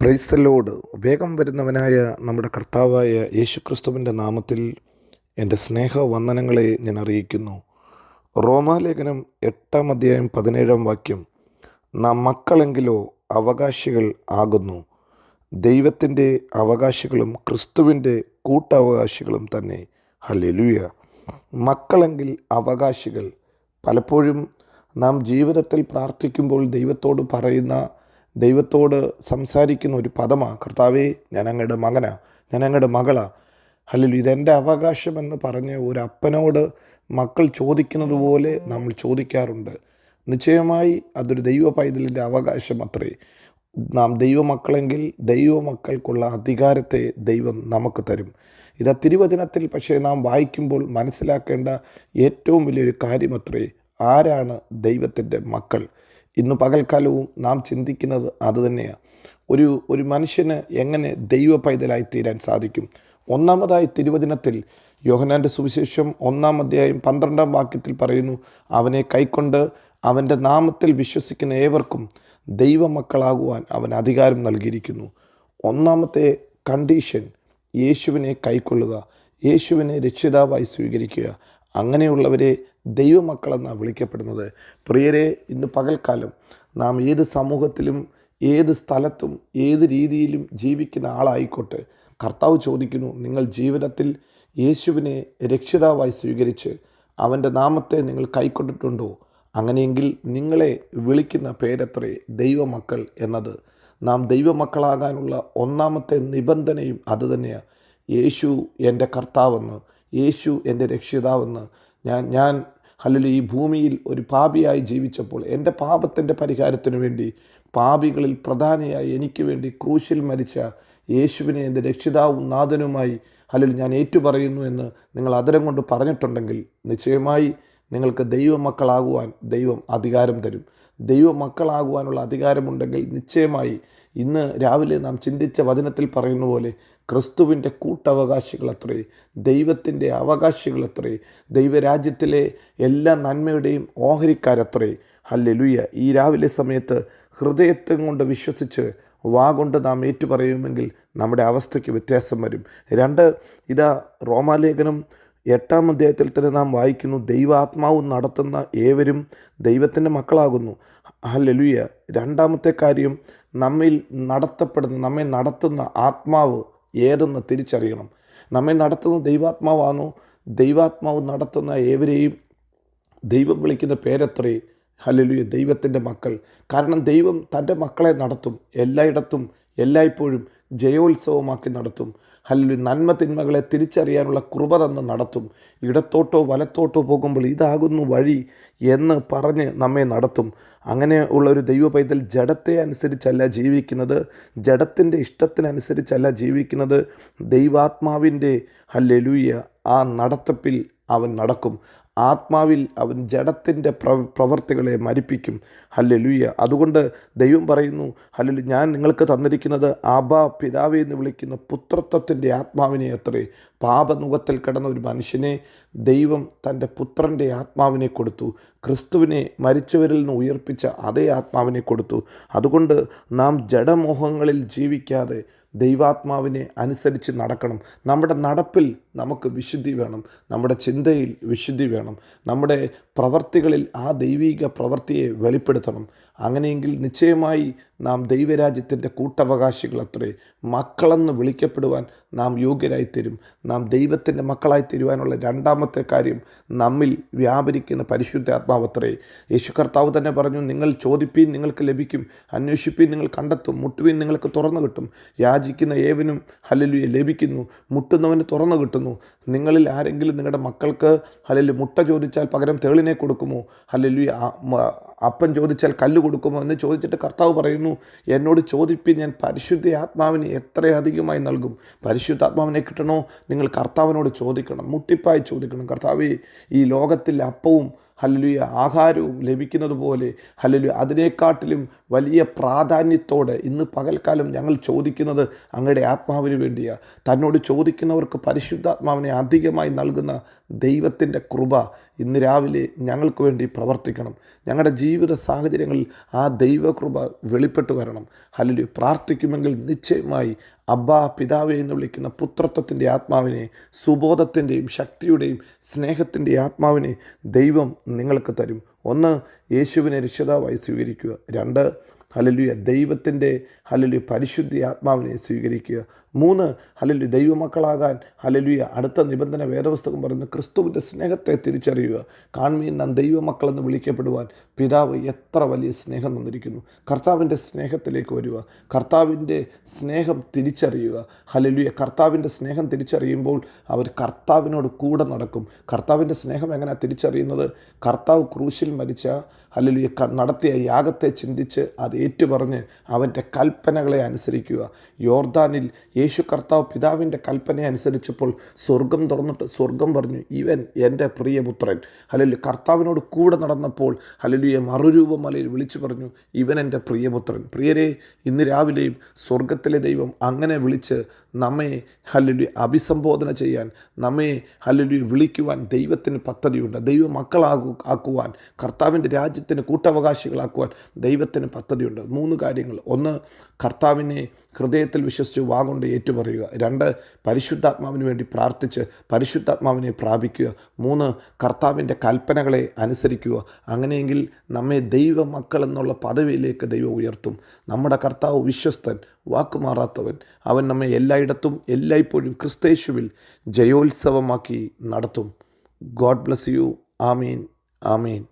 Praise the Lord വേഗം വരുന്നവനായ നമ്മുടെ കർത്താവായ യേശുക്രിസ്തുവിന്റെ നാമത്തിൽ എന്റെ സ്നേഹവന്ദനങ്ങളെ ഞാൻ അറിയിക്കുന്നു. റോമാലേഖനം എട്ടാം അധ്യായം പതിനേഴാം വാക്യം. നാം മക്കളെങ്കിലോ അവകാശികൾ ആകുന്നു. ദൈവത്തിന്റെ അവകാശികളും ക്രിസ്തുവിന്റെ കൂട്ടവകാശികളും തന്നെ. ഹല്ലേലൂയ. മക്കളെങ്കിൽ അവകാശികൾ. പലപ്പോഴും നാം ജീവിതത്തിൽ പ്രാർത്ഥിക്കുമ്പോൾ ദൈവത്തോട് പറയുന്ന ദൈവത്തോട് സംസാരിക്കുന്ന ഒരു പദമാണ് കർത്താവേ ഞാൻ അങ്ങയുടെ മകനാ ഞാൻ അങ്ങയുടെ മകളാ. അല്ലെങ്കിൽ ഇതെന്റെ അവകാശമെന്ന് പറഞ്ഞ് ഒരു അപ്പനോട് മക്കൾ ചോദിക്കുന്നത് പോലെ നമ്മൾ ചോദിക്കാറുണ്ട്. നിശ്ചയമായി അതൊരു ദൈവ പൈതലിന്റെ അവകാശം അത്രേ. നാം ദൈവമക്കളെങ്കിൽ ദൈവമക്കൾക്കുള്ള അധികാരത്തെ ദൈവം നമുക്ക് തരും. ഇത് തിരുവചനത്തിൽ പക്ഷേ നാം വായിക്കുമ്പോൾ മനസ്സിലാക്കേണ്ട ഏറ്റവും വലിയൊരു കാര്യം അത്രേ ആരാണ് ദൈവത്തിന്റെ മക്കൾ? ഇന്ന് പകൽക്കാലവും നാം ചിന്തിക്കുന്നത് അതുതന്നെയാണ് ഒരു ഒരു മനുഷ്യന് എങ്ങനെ ദൈവ പൈതലായി തീരാൻ സാധിക്കും? ഒന്നാമതായി തിരുവചനത്തിൽ യോഹനാന്റെ സുവിശേഷം ഒന്നാം അധ്യായം പന്ത്രണ്ടാം വാക്യത്തിൽ പറയുന്നു അവനെ കൈക്കൊണ്ട് അവന്റെ നാമത്തിൽ വിശ്വസിക്കുന്ന ഏവർക്കും ദൈവമക്കളാകുവാൻ അവൻ അധികാരം നൽകിയിരിക്കുന്നു. ഒന്നാമത്തെ കണ്ടീഷൻ യേശുവിനെ കൈക്കൊള്ളുക യേശുവിനെ രക്ഷിതാവായി സ്വീകരിക്കുക. അങ്ങനെയുള്ളവരെ ദൈവമക്കളെന്നാണ് വിളിക്കപ്പെടുന്നത്. പ്രിയരെ ഇന്ന് പകൽക്കാലം നാം ഏത് സമൂഹത്തിലും ഏത് സ്ഥലത്തും ഏത് രീതിയിലും ജീവിക്കുന്ന ആളായിക്കോട്ടെ. കർത്താവ് ചോദിക്കുന്നു നിങ്ങൾ ജീവിതത്തിൽ യേശുവിനെ രക്ഷിതാവായി സ്വീകരിച്ച് അവന്റെ നാമത്തെ നിങ്ങൾ കൈക്കൊണ്ടിട്ടുണ്ടോ? അങ്ങനെയെങ്കിൽ നിങ്ങളെ വിളിക്കുന്ന പേരത്രേ ദൈവമക്കൾ എന്നത്. നാം ദൈവമക്കളാകാനുള്ള ഒന്നാമത്തെ നിബന്ധനയും അതുതന്നെയാണ് യേശു എന്റെ കർത്താവെന്ന് യേശു എന്റെ രക്ഷിതാവെന്ന് ഞാൻ ഞാൻ അല്ലെങ്കിൽ ഈ ഭൂമിയിൽ ഒരു പാപിയായി ജീവിച്ചപ്പോൾ എന്റെ പാപത്തിന്റെ പരിഹാരത്തിനു വേണ്ടി പാപികളിൽ പ്രധാനിയായി എനിക്ക് വേണ്ടി ക്രൂശിൽ മരിച്ച യേശുവിനെ എന്റെ രക്ഷിതാവും നാഥനുമായി അല്ലെങ്കിൽ ഞാൻ ഏറ്റുപറയുന്നു എന്ന് നിങ്ങൾ അതരം കൊണ്ട് പറഞ്ഞിട്ടുണ്ടെങ്കിൽ നിശ്ചയമായി നിങ്ങൾക്ക് ദൈവമക്കളാകുവാൻ ദൈവം അധികാരം തരും. ദൈവമക്കളാകുവാനുള്ള അധികാരമുണ്ടെങ്കിൽ നിശ്ചയമായി ഇന്ന് രാവിലെ നാം ചിന്തിച്ച വചനത്തിൽ പറയുന്ന പോലെ ക്രിസ്തുവിന്റെ കൂട്ടവകാശികൾ അത്രേ ദൈവത്തിന്റെ അവകാശികൾ അത്രേ ദൈവരാജ്യത്തിലെ എല്ലാ നന്മയുടെയും ഓഹരിക്കാരത്രേ. ഹല്ലെലുയ്യ ഈ രാവിലെ സമയത്ത് ഹൃദയത്വം കൊണ്ട് വിശ്വസിച്ച് വാ കൊണ്ട് നാം ഏറ്റുപറയുമെങ്കിൽ നമ്മുടെ അവസ്ഥയ്ക്ക് വ്യത്യാസം വരും. രണ്ട് ഇതാ റോമാലേഖനം എട്ടാം അധ്യായത്തിൽ തന്നെ നാം വായിക്കുന്നു ദൈവാത്മാവ് നടത്തുന്ന ഏവരും ദൈവത്തിന്റെ മക്കളാകുന്നു. ഹല്ലെലുയ്യ രണ്ടാമത്തെ കാര്യം നമ്മിൽ നടത്തപ്പെടുന്ന നമ്മെ നടത്തുന്ന ആത്മാവ് ഏതെന്ന് തിരിച്ചറിയണം. നമ്മെ നടത്തുന്ന ദൈവാത്മാവാണോ? ദൈവാത്മാവ് നടത്തുന്ന ഏവരെയും ദൈവം വിളിക്കുന്ന പേരത്രേ ഹല്ലേലൂയ ദൈവത്തിന്റെ മക്കൾ. കാരണം ദൈവം തന്റെ മക്കളെ നടത്തും. എല്ലായിടത്തും എല്ലായ്പ്പോഴും ജയോത്സവമാക്കി നടത്തും. ഹലലു നന്മ തിന്മകളെ തിരിച്ചറിയാനുള്ള കൃപ തന്ന് നടത്തും. ഇടത്തോട്ടോ വലത്തോട്ടോ പോകുമ്പോൾ ഇതാകുന്നു വഴി എന്ന് പറഞ്ഞ് നമ്മെ നടത്തും. അങ്ങനെ ഉള്ള ഒരു ദൈവ പൈതൽ ജഡത്തെ അനുസരിച്ചല്ല ജീവിക്കുന്നത്. ജഡത്തിന്റെ ഇഷ്ടത്തിനനുസരിച്ചല്ല ജീവിക്കുന്നത്. ദൈവാത്മാവിന്റെ ഹല്ലെലൂയ ആ നടത്തപ്പിൽ അവൻ നടക്കും. ആത്മാവിൽ അവൻ ജഡത്തിന്റെ പ്ര പ്രവർത്തികളെ മരിപ്പിക്കും. ഹല്ലലുയ്യ അതുകൊണ്ട് ദൈവം പറയുന്നു ഹല്ലു ഞാൻ നിങ്ങൾക്ക് തന്നിരിക്കുന്നത് ആബ പിതാവ് എന്ന് വിളിക്കുന്ന പുത്രത്വത്തിന്റെ ആത്മാവിനെ അത്രേ. പാപനുഖത്തിൽ കിടന്ന ഒരു മനുഷ്യനെ ദൈവം തന്റെ പുത്രന്റെ ആത്മാവിനെ കൊടുത്തു. ക്രിസ്തുവിനെ മരിച്ചവരിൽ നിന്ന് ഉയർപ്പിച്ച അതേ ആത്മാവിനെ കൊടുത്തു. അതുകൊണ്ട് നാം ജഡമോഹങ്ങളിൽ ജീവിക്കാതെ ദൈവാത്മാവിനെ അനുസരിച്ച് നടക്കണം. നമ്മുടെ നടപ്പിൽ നമുക്ക് വിശുദ്ധി വേണം. നമ്മുടെ ചിന്തയിൽ വിശുദ്ധി വേണം. നമ്മുടെ പ്രവർത്തികളിൽ ആ ദൈവിക പ്രവൃത്തിയെ വെളിപ്പെടുത്തണം. അങ്ങനെയെങ്കിൽ നിശ്ചയമായി നാം ദൈവരാജ്യത്തിന്റെ കൂട്ടവകാശികൾ അത്രേ. മക്കളെന്ന് വിളിക്കപ്പെടുവാൻ നാം യോഗ്യരായിത്തരും. നാം ദൈവത്തിന്റെ മക്കളായി തീരുവാനുള്ള രണ്ടാമത്തെ കാര്യം നമ്മിൽ വ്യാപരിക്കുന്ന പരിശുദ്ധ ആത്മാവത്രേ യേശു കർത്താവ് തന്നെ പറഞ്ഞു നിങ്ങൾ ചോദിപ്പീൻ നിങ്ങൾക്ക് ലഭിക്കും അന്വേഷിപ്പീൻ നിങ്ങൾ കണ്ടെത്തും മുട്ടുവീൻ നിങ്ങൾക്ക് തുറന്നു കിട്ടും. യാചിക്കുന്ന ഏവനും ഹലലുയെ ലഭിക്കുന്നു മുട്ടുന്നവന് തുറന്നു കിട്ടുന്നു. നിങ്ങളിൽ ആരെങ്കിലും നിങ്ങളുടെ മക്കൾക്ക് ഹലലു മുട്ട ചോദിച്ചാൽ പകരം തേളിനെ കൊടുക്കുമോ? ഹലലു അപ്പൻ ചോദിച്ചാൽ കല്ല് കൊടുക്കുമോ എന്ന് ചോദിച്ചിട്ട് കർത്താവ് പറയുന്നു എന്നോട് ചോദിപ്പിൻ ഞാൻ പരിശുദ്ധ ആത്മാവിന് എത്രയധികമായി നൽകും. പരിശുദ്ധ ആത്മാവിനെ കിട്ടണോ? നിങ്ങൾ കർത്താവിനോട് ചോദിക്കണം മുട്ടിപ്പായി ചോദിക്കണം. കർത്താവ് ഈ ലോകത്തിൽ അപ്പവും ഹല്ലുയ ആഹാരവും ലഭിക്കുന്നത് പോലെ ഹലലു അതിനേക്കാട്ടിലും വലിയ പ്രാധാന്യത്തോടെ ഇന്ന് പകൽക്കാലം ഞങ്ങൾ ചോദിക്കുന്നത് അങ്ങയുടെ ആത്മാവിന് വേണ്ടിയാണ് തന്നോട് ചോദിക്കുന്നവർക്ക് പരിശുദ്ധാത്മാവിനെ അധികമായി നൽകുന്ന ദൈവത്തിന്റെ കൃപ ഇന്ന് രാവിലെ ഞങ്ങൾക്ക് വേണ്ടി പ്രവർത്തിക്കണം. ഞങ്ങളുടെ ജീവിത സാഹചര്യങ്ങളിൽ ആ ദൈവകൃപ വെളിപ്പെട്ട് വരണം. ഹലലു പ്രാർത്ഥിക്കുമെങ്കിൽ നിശ്ചയമായി അബ്ബാ പിതാവ് എന്ന് വിളിക്കുന്ന പുത്രത്വത്തിന്റെ ആത്മാവിനെ സുബോധത്തിന്റെയും ശക്തിയുടെയും സ്നേഹത്തിന്റെ ആത്മാവിനെ ദൈവം നിങ്ങൾക്ക് തരും. ഒന്ന് യേശുവിനെ രക്ഷിതാവായി സ്വീകരിക്കുക. രണ്ട് ഹലലുയ ദൈവത്തിന്റെ ഹലലു പരിശുദ്ധി ആത്മാവിനെ സ്വീകരിക്കുക. മൂന്ന് ഹലലു ദൈവമക്കളാകാൻ ഹലലുയ അടുത്ത നിബന്ധന വേദപുസ്തകം പറയുന്ന ക്രിസ്തുവിന്റെ സ്നേഹത്തെ തിരിച്ചറിയുക. കാൺമീൻ നാം ദൈവമക്കളെന്ന് വിളിക്കപ്പെടുവാൻ പിതാവ് എത്ര വലിയ സ്നേഹം തന്നിരിക്കുന്നു. കർത്താവിന്റെ സ്നേഹത്തിലേക്ക് വരിക. കർത്താവിന്റെ സ്നേഹം തിരിച്ചറിയുക. ഹലലുയ കർത്താവിന്റെ സ്നേഹം തിരിച്ചറിയുമ്പോൾ അവർ കർത്താവിനോട് കൂടെ നടക്കും. കർത്താവിന്റെ സ്നേഹം എങ്ങനെയാണ് തിരിച്ചറിയുന്നത്? കർത്താവ് ക്രൂശിൽ മരിച്ച ഹലലുയ നടത്തിയ യാഗത്തെ ചിന്തിച്ച് അത് ഏറ്റുപറഞ്ഞ് അവന്റെ കൽപ്പനകളെ അനുസരിക്കുക. യോർദാനിൽ യേശു കർത്താവ് പിതാവിന്റെ കൽപ്പന അനുസരിച്ചപ്പോൾ സ്വർഗം തുറന്നിട്ട് സ്വർഗം പറഞ്ഞു ഇവൻ എന്റെ പ്രിയപുത്രൻ. ഹലലു കർത്താവിനോട് കൂടെ നടന്നപ്പോൾ ഹലലുയെ മറുരൂപമലയിൽ വിളിച്ചു പറഞ്ഞു ഇവൻ എന്റെ പ്രിയപുത്രൻ. പ്രിയരെ ഇന്ന് രാവിലെയും സ്വർഗത്തിലെ ദൈവം അങ്ങനെ വിളിച്ച് നമ്മെ ഹല്ലുലി അഭിസംബോധന ചെയ്യാൻ നമ്മെ ഹല്ലുലി വിളിക്കുവാൻ ദൈവത്തിന് പദ്ധതിയുണ്ട്. ദൈവ മക്കളാകു ആക്കുവാൻ കർത്താവിന്റെ രാജ്യത്തിന് കൂട്ടവകാശികളാക്കുവാൻ ദൈവത്തിന് പദ്ധതിയുണ്ട്. മൂന്ന് കാര്യങ്ങൾ. ഒന്ന് കർത്താവിനെ ഹൃദയത്തിൽ വിശ്വസിച്ച് വാഗൊണ്ട് ഏറ്റുപറയുക. രണ്ട് പരിശുദ്ധാത്മാവിന് വേണ്ടി പ്രാർത്ഥിച്ച് പരിശുദ്ധാത്മാവിനെ പ്രാപിക്കുക. മൂന്ന് കർത്താവിന്റെ കൽപ്പനകളെ അനുസരിക്കുക. അങ്ങനെയെങ്കിൽ നമ്മെ ദൈവ മക്കൾ എന്നുള്ള പദവിയിലേക്ക് ദൈവം ഉയർത്തും. നമ്മുടെ കർത്താവ് വിശ്വസ്തൻ വാക്കുമാറാത്തവൻ. അവൻ നമ്മെ എല്ലായിടത്തും എല്ലായ്പ്പോഴും ക്രിസ്തേശുവിൽ ജയോത്സവമാക്കി നടത്തും. God bless you. Amin. Amin.